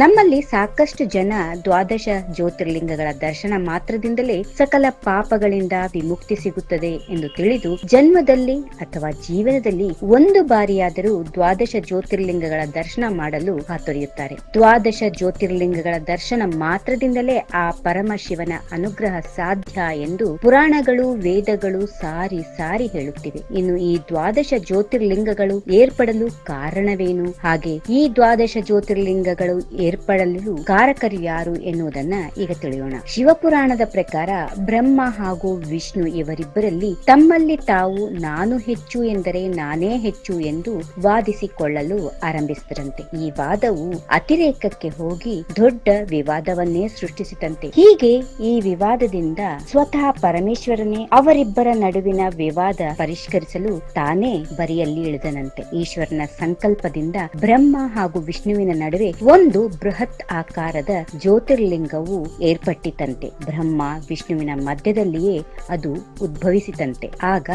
ನಮ್ಮಲ್ಲಿ ಸಾಕಷ್ಟು ಜನ ದ್ವಾದಶ ಜ್ಯೋತಿರ್ಲಿಂಗಗಳ ದರ್ಶನ ಮಾತ್ರದಿಂದಲೇ ಸಕಲ ಪಾಪಗಳಿಂದ ವಿಮುಕ್ತಿ ಸಿಗುತ್ತದೆ ಎಂದು ತಿಳಿದು ಜನ್ಮದಲ್ಲಿ ಅಥವಾ ಜೀವನದಲ್ಲಿ ಒಂದು ಬಾರಿಯಾದರೂ ದ್ವಾದಶ ಜ್ಯೋತಿರ್ಲಿಂಗಗಳ ದರ್ಶನ ಮಾಡಲು ಹಾತೊರೆಯುತ್ತಾರೆ ದ್ವಾದಶ ಜ್ಯೋತಿರ್ಲಿಂಗಗಳ ದರ್ಶನ ಮಾತ್ರದಿಂದಲೇ ಆ ಪರಮಶಿವನ ಅನುಗ್ರಹ ಸಾಧ್ಯ ಎಂದು ಪುರಾಣಗಳು, ವೇದಗಳು ಸಾರಿ ಸಾರಿ ಹೇಳುತ್ತಿವೆ. ಇನ್ನು ಈ ದ್ವಾದಶ ಜ್ಯೋತಿರ್ಲಿಂಗಗಳು ಏರ್ಪಡಲು ಕಾರಣವೇನು? ಹಾಗೆ ಈ ದ್ವಾದಶ ಜ್ಯೋತಿರ್ಲಿಂಗಗಳು ಏರ್ಪಡಲು ಕಾರಕರು ಯಾರು ಎನ್ನುವುದನ್ನ ಈಗ ತಿಳಿಯೋಣ. ಶಿವಪುರಾಣದ ಪ್ರಕಾರ ಬ್ರಹ್ಮ ಹಾಗೂ ವಿಷ್ಣು ಇವರಿಬ್ಬರಲ್ಲಿ ತಮ್ಮಲ್ಲಿ ತಾವು ನಾನು ಹೆಚ್ಚು ಎಂದರೆ ನಾನೇ ಹೆಚ್ಚು ಎಂದು ವಾದಿಸಿಕೊಳ್ಳಲು ಆರಂಭಿಸಿದರಂತೆ. ಈ ವಾದವು ಅತಿರೇಕಕ್ಕೆ ಹೋಗಿ ದೊಡ್ಡ ವಿವಾದವನ್ನೇ ಸೃಷ್ಟಿಸಿದಂತೆ ಹೀಗೆ ಈ ವಿವಾದದಿಂದ ಸ್ವತಃ ಪರಮೇಶ್ವರನೇ ಅವರಿಬ್ಬರ ನಡುವಿನ ವಿವಾದ ಪರಿಷ್ಕರಿಸಲು ತಾನೇ ಬರಿಯಲ್ಲಿ ಇಳಿದನಂತೆ. ಈಶ್ವರನ ಸಂಕಲ್ಪದಿಂದ ಬ್ರಹ್ಮ ಹಾಗೂ ವಿಷ್ಣುವಿನ ನಡುವೆ ಒಂದು ಬೃಹತ್ ಆಕಾರದ ಜ್ಯೋತಿರ್ಲಿಂಗವು ಏರ್ಪಟ್ಟಿತಂತೆ. ಬ್ರಹ್ಮ ವಿಷ್ಣುವಿನ ಮಧ್ಯದಲ್ಲಿಯೇ ಅದು ಉದ್ಭವಿಸಿತಂತೆ. ಆಗ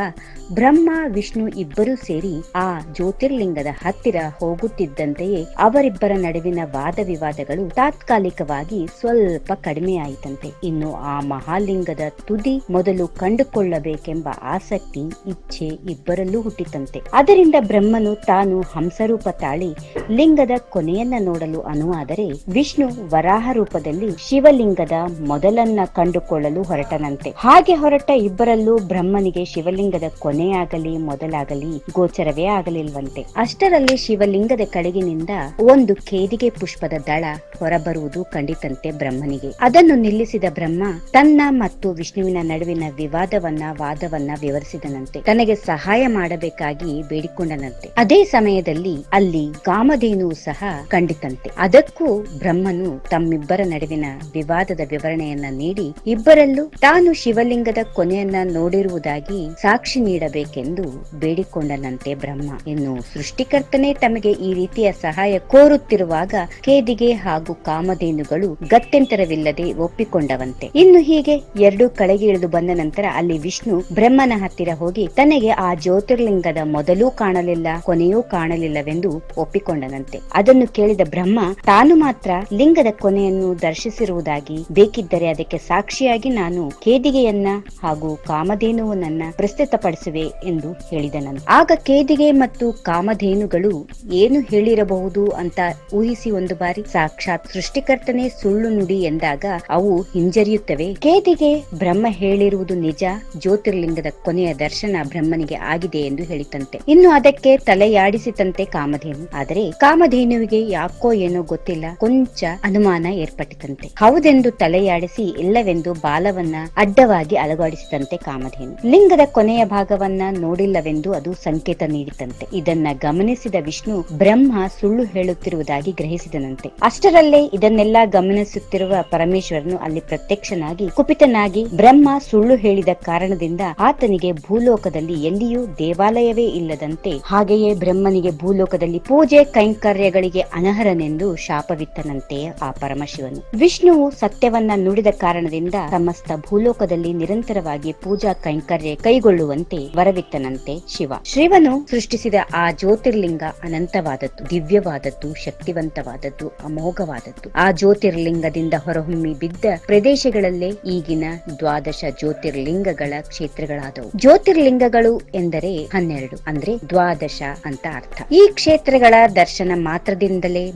ಬ್ರಹ್ಮ, ವಿಷ್ಣು ಇಬ್ಬರೂ ಸೇರಿ ಆ ಜ್ಯೋತಿರ್ಲಿಂಗದ ಹತ್ತಿರ ಹೋಗುತ್ತಿದ್ದಂತೆಯೇ ಅವರಿಬ್ಬರ ನಡುವಿನ ವಾದ ವಿವಾದಗಳು ತಾತ್ಕಾಲಿಕವಾಗಿ ಸ್ವಲ್ಪ ಕಡಿಮೆಯಾಯಿತಂತೆ. ಇನ್ನು ಆ ಮಹಾಲಿಂಗದ ತುದಿ ಮೊದಲು ಕಂಡುಕೊಳ್ಳಬೇಕೆಂಬ ಆಸಕ್ತಿ, ಇಚ್ಛೆ ಇಬ್ಬರಲ್ಲೂ ಹುಟ್ಟಿತಂತೆ. ಅದರಿಂದ ಬ್ರಹ್ಮನು ತಾನು ಹಂಸರೂಪ ತಾಳಿ ಲಿಂಗದ ಕೊನೆಯನ್ನ ನೋಡಲು ಅನುವಾದರೆ ವಿಷ್ಣು ವರಾಹ ರೂಪದಲ್ಲಿ ಶಿವಲಿಂಗದ ಮೊದಲನ್ನ ಕಂಡುಕೊಳ್ಳಲು ಹೊರಟನಂತೆ. ಹಾಗೆ ಹೊರಟ ಇಬ್ಬರಲ್ಲೂ ಬ್ರಹ್ಮನಿಗೆ ಶಿವಲಿಂಗದ ಕೊನೆಯಾಗಲಿ, ಮೊದಲಾಗಲಿ ಗೋಚರವೇ ಆಗಲಿಲ್ವಂತೆ. ಅಷ್ಟರಲ್ಲಿ ಶಿವಲಿಂಗದ ಕಡೆಗಿನಿಂದ ಒಂದು ಕೇದಿಗೆ ಪುಷ್ಪದ ದಳ ಹೊರಬರುವುದು ಕಂಡಿತಂತೆ ಬ್ರಹ್ಮನಿಗೆ. ಅದನ್ನು ನಿಲ್ಲಿಸಿದ ಬ್ರಹ್ಮ ತನ್ನ ಮತ್ತು ವಿಷ್ಣುವಿನ ನಡುವಿನ ವಿವಾದವನ್ನ, ವಾದವನ್ನ ವಿವರಿಸಿದನಂತೆ. ತನಗೆ ಸಹಾಯ ಮಾಡಬೇಕಾಗಿ ಬೇಡಿಕೊಂಡನಂತೆ. ಅದೇ ಸಮಯದಲ್ಲಿ ಅಲ್ಲಿ ಕಾಮಧೇನು ಸಹ ಕಂಡಿತಂತೆ. ಅದಕ್ಕೂ ಬ್ರಹ್ಮನು ತಮ್ಮಿಬ್ಬರ ನಡುವಿನ ವಿವಾದದ ವಿವರಣೆಯನ್ನ ನೀಡಿ ಇಬ್ಬರಲ್ಲೂ ತಾನು ಶಿವಲಿಂಗದ ಕೊನೆಯನ್ನ ನೋಡಿರುವುದಾಗಿ ಸಾಕ್ಷಿ ನೀಡಬೇಕೆಂದು ಬೇಡಿಕೊಂಡನಂತೆ ಬ್ರಹ್ಮ. ಇನ್ನು ಸೃಷ್ಟಿಕರ್ತನೇ ತಮಗೆ ಈ ರೀತಿಯ ಸಹಾಯ ಕೋರುತ್ತಿರುವಾಗ ಕೇದಿಗೆ ಹಾಗೂ ಕಾಮಧೇನುಗಳು ಗತ್ಯಂತರವಿಲ್ಲದೆ ಒಪ್ಪಿಕೊಂಡವಂತೆ. ಇನ್ನು ಹೀಗೆ ಎರಡು ಕಳೆಗೆ ಇಳಿದು ಬಂದ ನಂತರ ಅಲ್ಲಿ ವಿಷ್ಣು ಬ್ರಹ್ಮನ ಹತ್ತಿರ ಹೋಗಿ ತನಗೆ ಆ ಜ್ಯೋತಿರ್ಲಿಂಗದ ಮೊದಲೂ ಕಾಣಲಿಲ್ಲ ಕೊನೆಯೂ ಕಾಣಲಿಲ್ಲವೆಂದು ಒಪ್ಪಿಕೊಂಡನಂತೆ. ಅದನ್ನು ಕೇಳಿದ ಬ್ರಹ್ಮ ತಾನು ಮಾತ್ರ ಲಿಂಗದ ಕೊನೆಯನ್ನು ದರ್ಶಿಸಿರುವುದಾಗಿ, ಬೇಕಿದ್ದರೆ ಅದಕ್ಕೆ ಸಾಕ್ಷಿಯಾಗಿ ನಾನು ಕೇದಿಗೆಯನ್ನ ಹಾಗೂ ಕಾಮಧೇನುವನ್ನ ಪ್ರಸ್ತುತಪಡಿಸುವೆ ಎಂದು ಹೇಳಿದನನು. ಆಗ ಕೇದಿಗೆ ಮತ್ತು ಕಾಮಧೇನುಗಳು ಏನು ಹೇಳಿರಬಹುದು ಅಂತ ಊಹಿಸಿ ಒಂದು ಬಾರಿ ಸಾಕ್ಷಾತ್ ಸೃಷ್ಟಿಕರ್ತನೇ ಸುಳ್ಳು ನುಡಿ ಎಂದಾಗ ಅವು ಹಿಂಜರಿಯುತ್ತವೆ. ಕೇದಿಗೆ ಬ್ರಹ್ಮ ಹೇಳಿರುವುದು ನಿಜ, ಜ್ಯೋತಿರ್ಲಿಂಗದ ಕೊನೆಯ ದರ್ಶನ ಬ್ರಹ್ಮನಿಗೆ ಆಗಿದೆ ಎಂದು ಹೇಳಿತಂತೆ. ಇನ್ನು ಅದಕ್ಕೆ ತಲೆಯಾಡಿಸಿತಂತೆ ಕಾಮಧೇನು. ಆದರೆ ಕಾಮಧೇನುವಿಗೆ ಯಾಕೋ ಏನೋ ಗೊತ್ತಿಲ್ಲ. ಕೊಂಚ ಅನುಮಾನ ಏರ್ಪಟ್ಟಿತಂತೆ. ಹೌದೆಂದು ತಲೆಯಾಡಿಸಿ ಇಲ್ಲವೆಂದು ಬಾಲವನ್ನ ಅಡ್ಡವಾಗಿ ಅಲಗಾಡಿಸಿದಂತೆ ಕಾಮಧೇನು. ಲಿಂಗದ ಕೊನೆಯ ಭಾಗವನ್ನ ನೋಡಿಲ್ಲವೆಂದು ಅದು ಸಂಕೇತ ನೀಡಿತಂತೆ. ಇದನ್ನ ಗಮನಿಸಿದ ವಿಷ್ಣು ಬ್ರಹ್ಮ ಸುಳ್ಳು ಹೇಳುತ್ತಿರುವುದಾಗಿ ಗ್ರಹಿಸಿದನಂತೆ. ಅಷ್ಟರಲ್ಲೇ ಇದನ್ನೆಲ್ಲ ಗಮನಿಸುತ್ತಿರುವ ಪರಮೇಶ್ವರನು ಅಲ್ಲಿ ಪ್ರತ್ಯಕ್ಷನಾಗಿ ಕುಪಿತನಾಗಿ ಬ್ರಹ್ಮ ಸುಳ್ಳು ಹೇಳಿದ ಕಾರಣದಿಂದ ಆತನಿಗೆ ಭೂಲೋಕದಲ್ಲಿ ಎಲ್ಲಿಯೂ ದೇವಾಲಯವೇ ಇಲ್ಲದಂತೆ ಹಾಗೆಯೇ ಬ್ರಹ್ಮನಿಗೆ ಭೂಲೋಕದಲ್ಲಿ ಪೂಜೆ ಕೈಂಕರ್ಯಗಳಿಗೆ ಅನರ್ಹನೆಂದು ಶಾಪವಿತ್ತನಂತೆ ಆ ಪರಮಶಿವನು. ವಿಷ್ಣುವು ಸತ್ಯವನ್ನ ನುಡಿದ ಕಾರಣದಿಂದ ಸಮಸ್ತ ಭೂಲೋಕದಲ್ಲಿ ನಿರಂತರವಾಗಿ ಪೂಜಾ ಕೈಂಕರ್ಯ ಕೈಗೊಳ್ಳುವಂತೆ ವರವಿತ್ತನಂತೆ ಶಿವ. ಶಿವನು ಸೃಷ್ಟಿಸಿದ ಆ ಜ್ಯೋತಿರ್ಲಿಂಗ ಅನಂತವಾದದ್ದು, ದಿವ್ಯವಾದದ್ದು, ಶಕ್ತಿವಂತವಾದದ್ದು, ಅಮೋಘವಾದದ್ದು. ಆ ಜ್ಯೋತಿರ್ಲಿಂಗದಿಂದ ಹೊರಹೊಮ್ಮಿ ಬಿದ್ದ ಪ್ರದೇಶಗಳಲ್ಲೇ ಈಗಿನ ದ್ವಾದಶ ಜ್ಯೋತಿರ್ಲಿಂಗಗಳ ಕ್ಷೇತ್ರಗಳಾದವು. ಜ್ಯೋತಿರ್ಲಿಂಗಗಳು ಎಂದರೆ ಹನ್ನೆರಡು, ಅಂದ್ರೆ ದ್ವಾದಶ ಅಂತ ಅರ್ಥ. ಈ ಕ್ಷೇತ್ರಗಳ ದರ್ಶನ ಮಾತ್ರದಿಂದಲೇ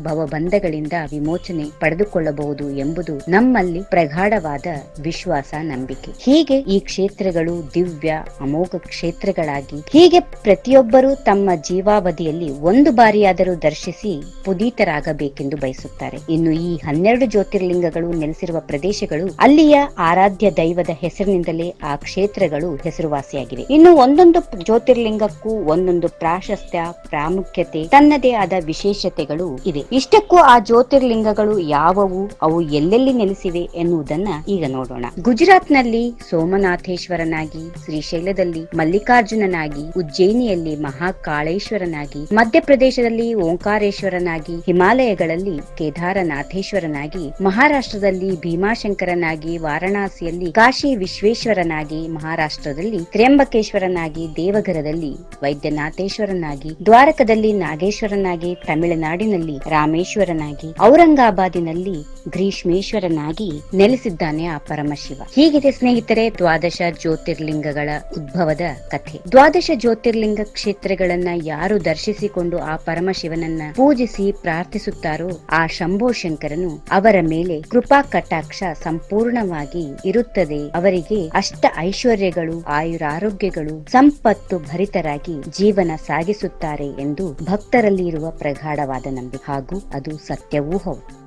ಭವಬಂಧಗಳಿಂದ ವಿಮೋಚನೆ ಪಡೆದುಕೊಳ್ಳಬಹುದು ಎಂಬುದು ನಮ್ಮಲ್ಲಿ ಪ್ರಗಾಢವಾದ ವಿಶ್ವಾಸ, ನಂಬಿಕೆ. ಹೀಗೆ ಈ ಕ್ಷೇತ್ರಗಳು ದಿವ್ಯ, ಅಮೋಘ ಕ್ಷೇತ್ರಗಳಾಗಿ, ಹೀಗೆ ಪ್ರತಿಯೊಬ್ಬರೂ ತಮ್ಮ ಜೀವಾವಧಿಯಲ್ಲಿ ಒಂದು ಬಾರಿಯಾದರೂ ದರ್ಶಿಸಿ ಪುದೀತರಾಗಬೇಕೆಂದು ಬಯಸುತ್ತಾರೆ. ಇನ್ನು ಈ ಹನ್ನೆರಡು ಜ್ಯೋತಿರ್ಲಿಂಗಗಳು ನೆಲೆಸಿರುವ ಪ್ರದೇಶಗಳು, ಅಲ್ಲಿಯ ಆರಾಧ್ಯ ದೈವದ ಹೆಸರಿನಿಂದಲೇ ಆ ಕ್ಷೇತ್ರಗಳು ಹೆಸರುವಾಸಿಯಾಗಿವೆ. ಇನ್ನು ಒಂದೊಂದು ಜ್ಯೋತಿರ್ಲಿಂಗಕ್ಕೂ ಒಂದೊಂದು ಪ್ರಾಶಸ್ತ್ಯ, ಪ್ರಾಮುಖ್ಯತೆ ತನ್ನದೇ ಆದ ವಿಶೇಷತೆಗಳು ಇವೆ. ಇಷ್ಟಕ್ಕೂ ಆ ಜ್ಯೋತಿರ್ಲಿಂಗಗಳು ಯಾವುವು, ಅವು ಎಲ್ಲೆಲ್ಲಿ ನೆಲೆಸಿವೆ ಎನ್ನುವುದನ್ನ ಈಗ ನೋಡೋಣ. ಗುಜರಾತ್ನಲ್ಲಿ ಸೋಮನಾಥೇಶ್ವರನಾಗಿ, ಶ್ರೀಶೈಲದಲ್ಲಿ ಮಲ್ಲಿಕಾರ್ಜುನನಾಗಿ, ಉಜ್ಜಯಿನಿಯಲ್ಲಿ ಮಹಾಕಾಳೇಶ್ವರನಾಗಿ, ಮಧ್ಯಪ್ರದೇಶದಲ್ಲಿ ಓಂಕಾರೇಶ್ವರನಾಗಿ, ಹಿಮಾಲಯಗಳಲ್ಲಿ ಕೇದಾರನಾಥೇಶ್ವರನಾಗಿ, ಮಹಾರಾಷ್ಟ್ರದಲ್ಲಿ ಭೀಮಾಶಂಕರನಾಗಿ, ವಾರಣಾಸಿಯಲ್ಲಿ ಕಾಶಿ ವಿಶ್ವೇಶ್ವರನಾಗಿ, ಮಹಾರಾಷ್ಟ್ರದಲ್ಲಿ ತ್ರ್ಯಂಬಕೇಶ್ವರನಾಗಿ, ದೇವಘರದಲ್ಲಿ ವೈದ್ಯನಾಥೇಶ್ವರನಾಗಿ, ದ್ವಾರಕದಲ್ಲಿ ನಾಗೇಶ್ವರನಾಗಿ, ತಮಿಳುನಾಡಿನಲ್ಲಿ ರಾಮೇಶ್ವರನಾಗಿ ಜ್ಯೋತಿರ್ಲಿಂಗನಾಗಿ ಔರಂಗಾಬಾದಿನಲ್ಲಿ ಗ್ರೀಷ್ಮೇಶ್ವರನಾಗಿ ನೆಲೆಸಿದ್ದಾನೆ ಆ ಪರಮಶಿವ. ಹೀಗಿದೆ ಸ್ನೇಹಿತರೆ, ದ್ವಾದಶ ಜ್ಯೋತಿರ್ಲಿಂಗಗಳ ಉದ್ಭವದ ಕಥೆ. ದ್ವಾದಶ ಜ್ಯೋತಿರ್ಲಿಂಗ ಕ್ಷೇತ್ರಗಳನ್ನ ಯಾರು ದರ್ಶಿಸಿಕೊಂಡು ಆ ಪರಮಶಿವನನ್ನ ಪೂಜಿಸಿ ಪ್ರಾರ್ಥಿಸುತ್ತಾರೋ ಆ ಶಂಭೋ ಶಂಕರನು ಅವರ ಮೇಲೆ ಕೃಪಾ ಕಟಾಕ್ಷ ಸಂಪೂರ್ಣವಾಗಿ ಇರುತ್ತದೆ. ಅವರಿಗೆ ಅಷ್ಟ ಐಶ್ವರ್ಯಗಳು, ಆಯುರಾರೋಗ್ಯಗಳು, ಸಂಪತ್ತು ಭರಿತರಾಗಿ ಜೀವನ ಸಾಗಿಸುತ್ತಾರೆ ಎಂದು ಭಕ್ತರಲ್ಲಿ ಇರುವ ಪ್ರಗಾಢವಾದ ನಂಬಿಕೆ. ಹಾಗೂ ಅದು ಸತ್ಯವೂ ಹೌದು.